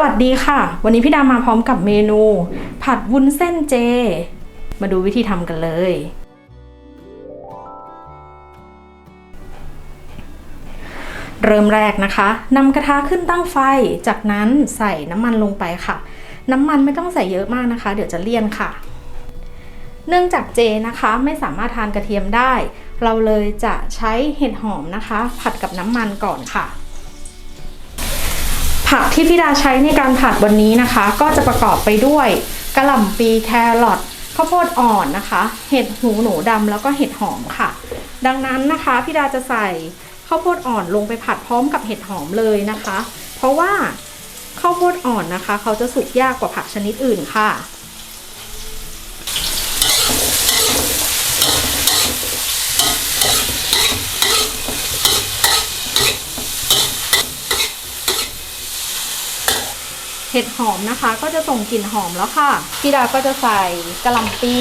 วัสดีค่ะ วันนี้พี่ดามาพร้อมกับเมนู ผัดวุ้นเส้นเจ มาดูวิธีทำกันเลย เริ่มแรกนะคะนำกระทะขึ้นตั้งไฟ จากนั้นใส่น้ำมันลงไปค่ะ น้ำมันไม่ต้องใส่เยอะมากนะคะ เดี๋ยวจะเลี่ยนค่ะ เนื่องจากเจนะคะไม่สามารถทานกระเทียมได้ เราเลยจะใช้เห็ดหอมนะคะ ผัดกับน้ำมันก่อนค่ะ ผักที่พี่ดาใช้ในการผัดวันนี้นะคะ ก็จะประกอบไปด้วยกระหล่ำปีแครอทข้าวโพดอ่อนนะคะ เห็ดหูหนูดำแล้วก็เห็ดหอมค่ะ ดังนั้นนะคะพี่ดาจะใส่ข้าวโพดอ่อนลงไปผัดพร้อมกับเห็ดหอมเลยนะคะ เพราะว่าข้าวโพดอ่อนนะคะ เขาจะสุกยากกว่าผักชนิดอื่นค่ะ เห็ดหอมนะคะ ก็จะส่งกลิ่นหอมแล้วค่ะ พี่ดาก็จะใส่กระหล่ำปี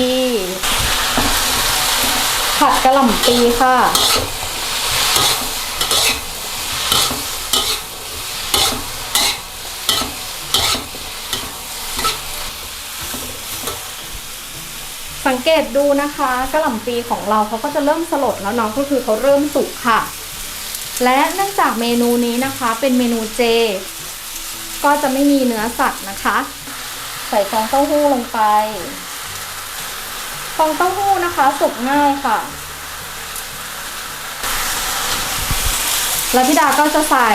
ผัดกระหล่ำปีค่ะสังเกตดูนะคะกระหล่ำปีของเราเขาก็จะเริ่มสลดแล้วเนาะก็คือเขาเริ่มสุกค่ะ และเนื่องจากเมนูนี้นะคะ เป็นเมนูเจ ก็จะไม่มีเนื้อสัตว์นะคะ ใส่ฟองเต้าหู้ลงไป ฟองเต้าหู้นะคะสุกง่ายค่ะ แล้วพี่ดาก็จะใส่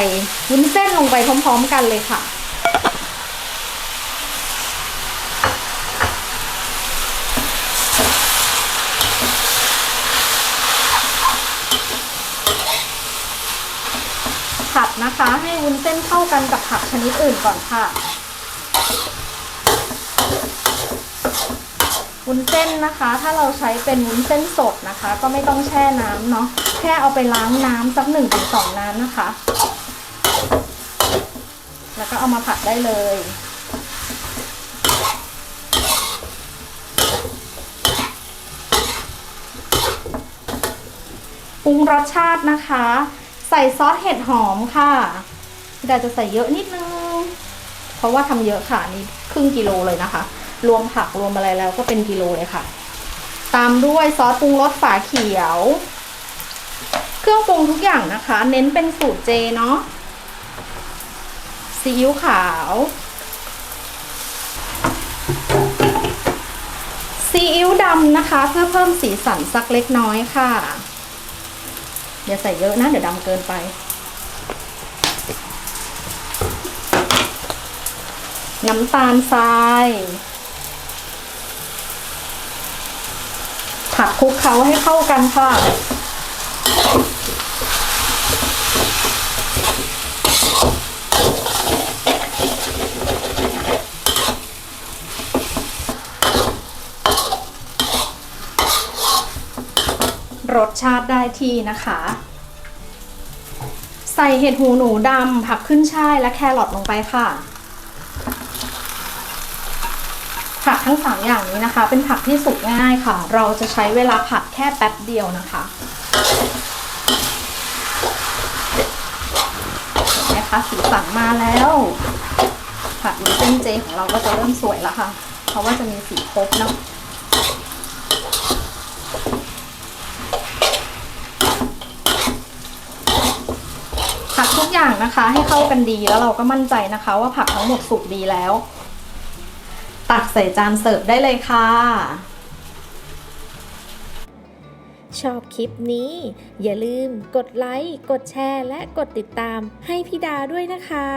วุ้นเส้นลงไปพร้อม ๆ กันเลยค่ะ ผัดนะคะ ให้วุ้นเส้นเข้ากันกับผักชนิดอื่นก่อนค่ะ วุ้นเส้นนะคะ ถ้าเราใช้เป็นวุ้นเส้นสดนะคะ ก็ไม่ต้องแช่น้ำเนาะแค่เอาไปล้างน้ำสักหนึ่งถึงสองน้ำนะคะ แล้วก็เอามาผัดได้เลยปรุงรสชาตินะคะ ใส่ซอสเห็ดหอมค่ะดาจะใส่เยอะนิดนึง เพราะว่าทำเยอะค่ะนี่ครึ่งกิโลเลยนะคะ รวมผักรวมอะไรแล้วก็เป็นกิโลเลยค่ะ ตามด้วยซอสปรุงรสฝาเขียว เครื่องปรุงทุกอย่างนะคะ เน้นเป็นสูตรเจเนาะซีอิ๊วขาวซีอิ๊วดำนะคะ เพื่อเพิ่มสีสันสักเล็กน้อยค่ะ อย่าใส่เยอะนะ เดี๋ยวดำเกินไป น้ำตาลทรายผักคลุกเคล้าให้เข้ากันค่ะ รสชาติได้ที่นะคะ ใส่เห็ดหูหนูดำผักขึ้นช่ายและแครอทลงไปค่ะ ผักทั้งสามอย่างนี้นะคะ เป็นผักที่สุกง่ายค่ะ เราจะใช้เวลาผัดแค่แป๊บเดียวนะคะเห็นไหมคะสีสันมาแล้วผัดวุ้นเส้นเจของเราก็จะเริ่มสวยแล้วค่ะ เพราะว่าจะมีสีครบเนาะ ผักทุกอย่างนะคะ ให้เข้ากันดีแล้วเราก็มั่นใจนะคะ ว่าผักทั้งหมดสุกดีแล้ว ตักใส่จานเสิร์ฟได้เลยค่ะ ชอบคลิปนี้ อย่าลืมกดไลค์ กดแชร์ และกดติดตามให้พี่ดาด้วยนะคะ